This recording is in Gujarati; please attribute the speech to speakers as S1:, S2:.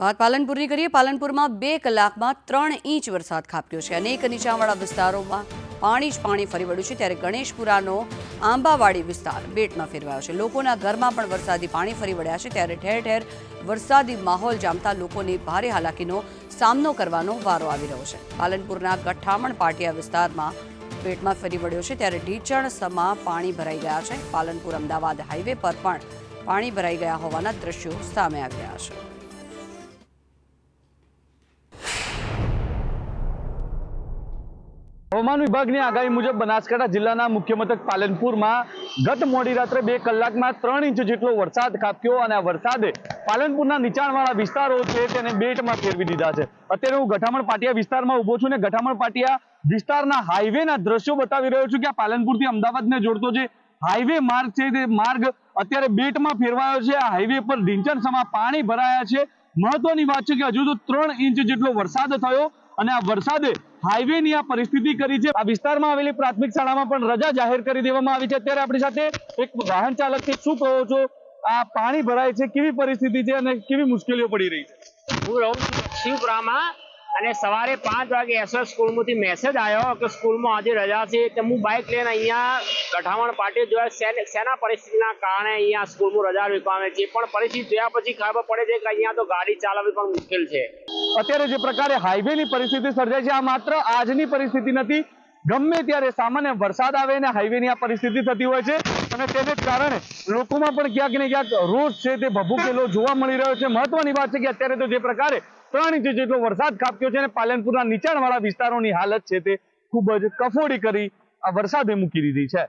S1: વાત પાલનપુરની કરીએ. પાલનપુરમાં બે કલાકમાં ત્રણ ઇંચ વરસાદ ખાબક્યો છે. અનેક નીચાણવાળા વિસ્તારોમાં પાણી જ પાણી ફરી વળ્યું છે. ત્યારે ગણેશપુરાનો આંબાવાડી વિસ્તાર બેટમાં ફેરવાયો છે. લોકોના ઘરમાં પણ વરસાદી પાણી ફરી વળ્યા છે. ત્યારે ઠેર ઠેર વરસાદી માહોલ જામતા લોકોને ભારે હાલાકીનો સામનો કરવાનો વારો આવી રહ્યો છે. પાલનપુરના ગઠામણ પાટિયા વિસ્તારમાં પેટમાં ફરી વળ્યો છે. ત્યારે ઢીચણ સમા પાણી ભરાઈ ગયા છે. પાલનપુર અમદાવાદ હાઈવે પર પણ પાણી ભરાઈ ગયા હોવાના દ્રશ્યો સામે આવી રહ્યા છે.
S2: હવામાન વિભાગની આગાહી મુજબ બનાસકાંઠા જિલ્લાના મુખ્ય પાલનપુરમાં ગત મોડી રાત્રે બે કલાકમાં ત્રણ ઇંચ જેટલો વરસાદ ખાબક્યો અને આ વરસાદે પાલનપુરના નીચાણવાળા વિસ્તારો છે તેને બેટમાં ફેરવી દીધા છે. અત્યારે હું ગઠામણ પાટિયા વિસ્તારમાં ઊભો છું ને ગઠામણ પાટિયા વિસ્તારના હાઈવેના દ્રશ્યો બતાવી રહ્યો છું કે આ પાલનપુરથી અમદાવાદને જોડતો જે હાઈવે માર્ગ છે તે માર્ગ અત્યારે બેટમાં ફેરવાયો છે. આ હાઈવે પર ઢીંચણ સમા પાણી ભરાયા છે. મહત્વની વાત છે કે હજુ તો ત્રણ ઇંચ જેટલો વરસાદ થયો અને આ વરસાદે હાઈવેની આ પરિસ્થિતિ કરી છે. આ વિસ્તારમાં આવેલી પ્રાથમિક શાળામાં પણ રજા જાહેર કરી દેવામાં આવી છે. અત્યારે આપણી સાથે એક વાહન ચાલક છે શું કહો છો? આ પાણી ભરાય છે. કેવી પરિસ્થિતિ છે અને કેવી મુશ્કેલીઓ પડી રહી છે?
S3: હું રહું છું શિવપુરામાં અને સવારે પાંચ વાગે એસએસ સ્કૂલમાંથી મેસેજ આવ્યો કે સ્કૂલમાં આજે રજા છે તો હું બાઇક લઈને અહીંયા ગઠામણ પાટી જોયા શેન- પરિસ્થિતિના કારણે અહીંયા સ્કૂલમાં રજા રાખવામાં છે. પણ પરિસ્થિતિ જોયા પછી ખબર પડે છે કે અહીંયા તો ગાડી ચલાવવી પણ મુશ્કેલ છે.
S2: અત્યારે જે પ્રકારે હાઈવેની પરિસ્થિતિ સર્જાય છે, આ માત્ર આજની પરિસ્થિતિ નથી. ગમે ત્યારે સામાન્ય વરસાદ આવે ને હાઈવેની આ પરિસ્થિતિ થતી હોય છે અને તેને જ કારણે લોકોમાં પણ ક્યાંક ને ક્યાંક રોષ છે તે ભભૂકેલો જોવા મળી રહ્યો છે. મહત્વની વાત છે કે અત્યારે તો જે પ્રકારે ત્રણ ઇંચ જેટલો વરસાદ ખાબક્યો છે અને પાલનપુરના નીચાણવાળા વિસ્તારોની હાલત છે તે ખૂબ જ કફોડી કરી આ વરસાદે મૂકી દીધી છે.